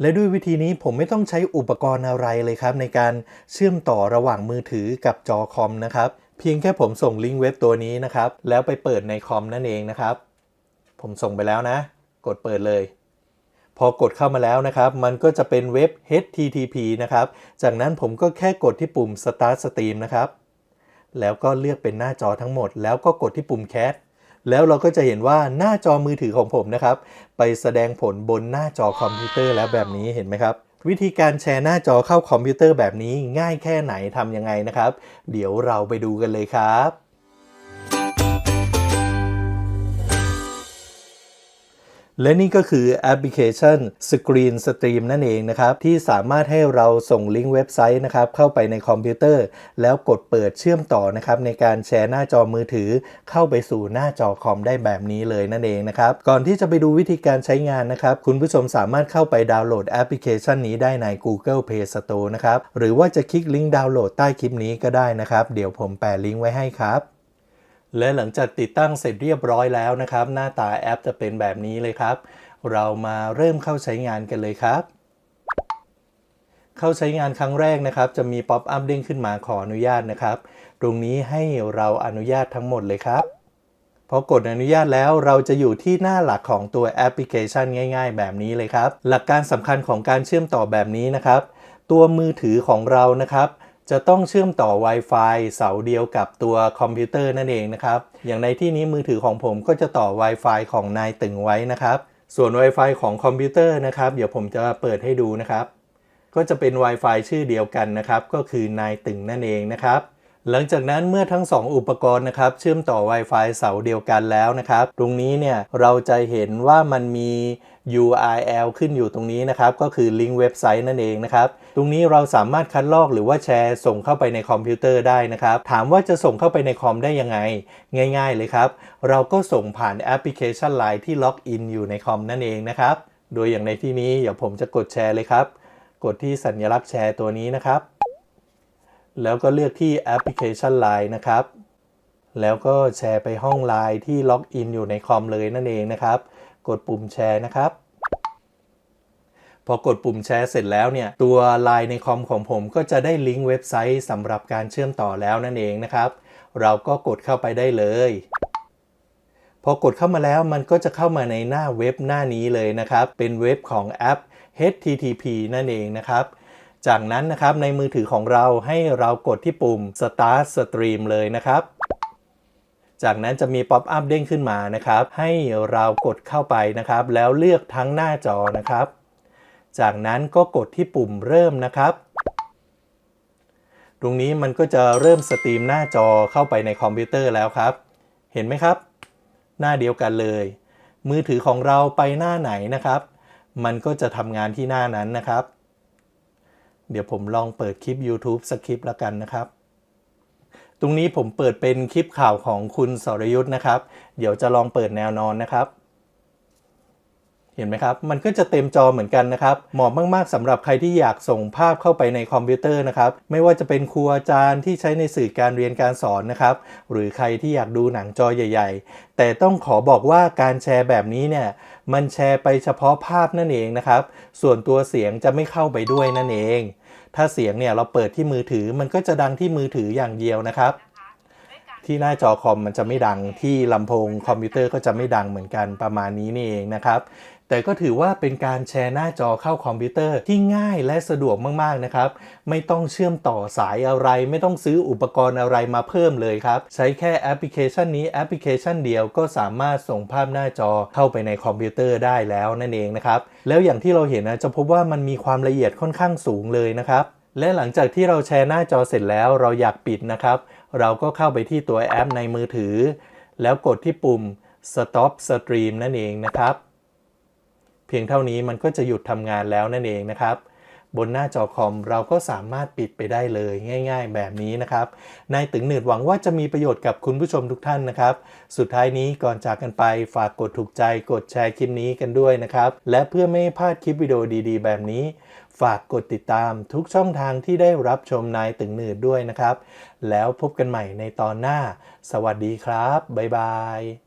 และด้วยวิธีนี้ผมไม่ต้องใช้อุปกรณ์อะไรเลยครับ ในการเชื่อมต่อระหว่างมือถือกับจอคอมนะครับ เพียงแค่ผมส่งลิงก์เว็บตัวนี้นะครับ แล้วไปเปิดในคอมนั่นเองนะครับ ผมส่งไปแล้วนะ กดเปิดเลย พอกดเข้ามาแล้วนะครับ มันก็จะเป็นเว็บ HTTP นะครับ จากนั้นผมก็แค่กดที่ปุ่ม Start Stream นะครับ แล้วก็เลือกเป็นหน้าจอทั้งหมด แล้วก็กดที่ปุ่ม Cat แล้วเราก็จะเห็นว่าหน้าจอมือถือของผมนะครับ ไปแสดงผลบนหน้าจอคอมพิวเตอร์แล้วแบบนี้เห็นไหมครับ วิธีการแชร์หน้าจอเข้าคอมพิวเตอร์แบบนี้ง่ายแค่ไหนทำยังไงนะครับ เดี๋ยวเราไปดูกันเลยครับ และนี่ก็คือแอปพลิเคชัน Screen Stream นั่นเองนะครับ ที่สามารถให้เราส่งลิงก์เว็บไซต์นะครับเข้าไปในคอมพิวเตอร์ แล้วกดเปิดเชื่อมต่อนะครับในการแชร์หน้าจอมือถือ เข้าไปสู่หน้าจอคอมได้แบบนี้เลยนั่นเองนะครับ ก่อนที่จะไปดูวิธีการใช้งานนะครับ คุณผู้ชมสามารถเข้าไปดาวน์โหลดแอปพลิเคชันนี้ได้ใน Google Play Store นะครับ หรือว่าจะคลิกลิงก์ดาวน์โหลดใต้คลิปนี้ก็ได้นะครับ เดี๋ยวผมแปะลิงก์ไว้ให้ครับ และหลังจากติดตั้งเสร็จเรียบร้อยแล้วนะครับ หน้าตาแอปจะเป็นแบบนี้เลยครับ เรามาเริ่มเข้าใช้งานกันเลยครับ เข้าใช้งานครั้งแรกนะครับ จะมีป๊อปอัพเด้งขึ้นมาขออนุญาตนะครับ ตรงนี้ให้เราอนุญาตทั้งหมดเลยครับพอกดอนุญาตแล้วเราจะอยู่ที่หน้าหลักของตัวแอปพลิเคชันง่าย ๆ แบบนี้เลยครับ หลักการสำคัญของการเชื่อมต่อแบบนี้นะครับ ตัวมือถือของเรานะครับ จะต้องเชื่อมต่อ Wi-Fi เสาเดียวกับตัวคอมพิวเตอร์นั่นเองนะครับ อย่างในที่นี้มือถือของผมก็จะต่อ Wi-Fi ของนายตึงไว้นะครับ ส่วน Wi-Fi ของคอมพิวเตอร์นะครับ เดี๋ยวผมจะเปิดให้ดูนะครับ ก็จะเป็น Wi-Fi ชื่อเดียวกันนะครับ ก็คือนายตึงนั่นเองนะครับ หลังจากนั้นเมื่อทั้ง 2 อุปกรณ์นะครับเชื่อมต่อ Wi-Fi เสาเดียวกันแล้วนะครับ ตรงนี้เนี่ยเราจะเห็นว่ามันมี URL ขึ้นอยู่ตรงนี้นะครับ ก็คือลิงก์เว็บไซต์นั่นเองนะครับ ตรงนี้เราสามารถคัดลอกหรือว่าแชร์ส่งเข้าไปในคอมพิวเตอร์ได้นะครับ ถามว่าจะส่งเข้าไปในคอมได้ยังไง ง่าย ๆ เลยครับ เราก็ส่งผ่านแอปพลิเคชัน Line ที่ล็อกอินอยู่ในคอมนั่นเองนะครับ โดยอย่างในที่นี้เดี๋ยวผมจะกดแชร์เลยครับ กดที่สัญลักษณ์แชร์ตัวนี้นะครับ แล้วก็เลือกที่แอปพลิเคชัน Line นะครับ แล้วก็แชร์ไปห้อง Line ที่ล็อกอินอยู่ในคอมเลยนั่นเองนะครับ กดปุ่มแชร์นะครับ พอกดปุ่มแชร์เสร็จแล้วเนี่ย ตัว Line ในคอมของผมก็จะได้ลิงก์เว็บไซต์สำหรับการเชื่อมต่อแล้วนั่นเองนะครับ เราก็กดเข้าไปได้เลย พอกดเข้ามาแล้วมันก็จะเข้ามาในหน้าเว็บหน้านี้เลยนะครับ เป็นเว็บของแอป HTTP นั่นเองนะครับ จากนั้นนะครับในมือถือของเราให้เรากดที่ปุ่ม Start Stream เลยนะครับ จากนั้นจะมีป๊อปอัพเด้งขึ้นมานะครับ ให้เรากดเข้าไปนะครับ แล้วเลือกทั้งหน้าจอนะครับ จากนั้นก็กดที่ปุ่มเริ่มนะครับตรงนี้มันก็จะเริ่มสตรีมหน้าจอเข้าไปในคอมพิวเตอร์แล้วครับ เห็นไหมครับ หน้าเดียวกันเลย มือถือของเราไปหน้าไหนนะครับ มันก็จะทำงานที่หน้านั้นนะครับ เดี๋ยวผมลองเปิดคลิป YouTube สักคลิปแล้วกันนะครับ ตรงนี้ผมเปิดเป็นคลิปข่าวของคุณสรยุทธ์นะครับ เดี๋ยวจะลองเปิดแนวนอนนะครับ เห็นไหมครับ มันก็จะเต็มจอเหมือนกันนะครับ เหมาะมากๆสำหรับใครที่อยากส่งภาพเข้าไปในคอมพิวเตอร์นะครับ ไม่ว่าจะเป็นครูอาจารย์ที่ใช้ในสื่อการเรียนการสอนนะครับ หรือใครที่อยากดูหนังจอใหญ่ ๆ แต่ต้องขอบอกว่าการแชร์แบบนี้เนี่ย มันแชร์ไปเฉพาะภาพนั่นเองนะครับ ส่วนตัวเสียงจะไม่เข้าไปด้วยนั่นเอง ถ้าเสียงเนี่ยเราเปิดที่มือถือมันก็จะดังที่มือถืออย่างเดียวนะครับ ที่หน้าจอคอมมันจะไม่ดังที่ลำโพงคอมพิวเตอร์ก็จะไม่ดังเหมือนกันประมาณนี้นี่เองนะครับ แต่ก็ถือว่าเป็นการแชร์หน้าจอเข้าคอมพิวเตอร์ที่ง่ายและสะดวกมาก ๆ นะครับ ไม่ต้องเชื่อมต่อสายอะไร ไม่ต้องซื้ออุปกรณ์อะไรมาเพิ่มเลยครับ ใช้แค่แอปพลิเคชันนี้แอปพลิเคชันเดียวก็สามารถส่งภาพหน้าจอเข้าไปในคอมพิวเตอร์ได้แล้วนั่นเองนะครับ แล้วอย่างที่เราเห็นนะจะพบว่ามันมีความละเอียดค่อนข้างสูงเลยนะครับและหลังจากที่เราแชร์หน้าจอเสร็จแล้วเราอยากปิดนะครับ เราก็เข้าไปที่ตัวแอปในมือถือ แล้วกดที่ปุ่ม stop stream นั่นเองนะครับ เพียงเท่านี้มันก็จะหยุดทำงานแล้วนั่นเองนะครับ บนหน้าจอคอม เราก็สามารถปิดไปได้เลยง่าย ๆ แบบนี้นะครับนายตึงหนืดหวังว่าจะมีประโยชน์กับคุณผู้ชมทุกท่านนะครับ สุดท้ายนี้ก่อนจากกันไปฝากกดถูกใจกดแชร์คลิปนี้กันด้วยนะครับ และเพื่อไม่ให้พลาดคลิปวิดีโอดีๆ แบบนี้ ฝากกดติดตามทุกช่องทางที่ได้รับชมนายตึงหนืดด้วยนะครับ แล้วพบกันใหม่ในตอนหน้า สวัสดีครับบ๊ายบาย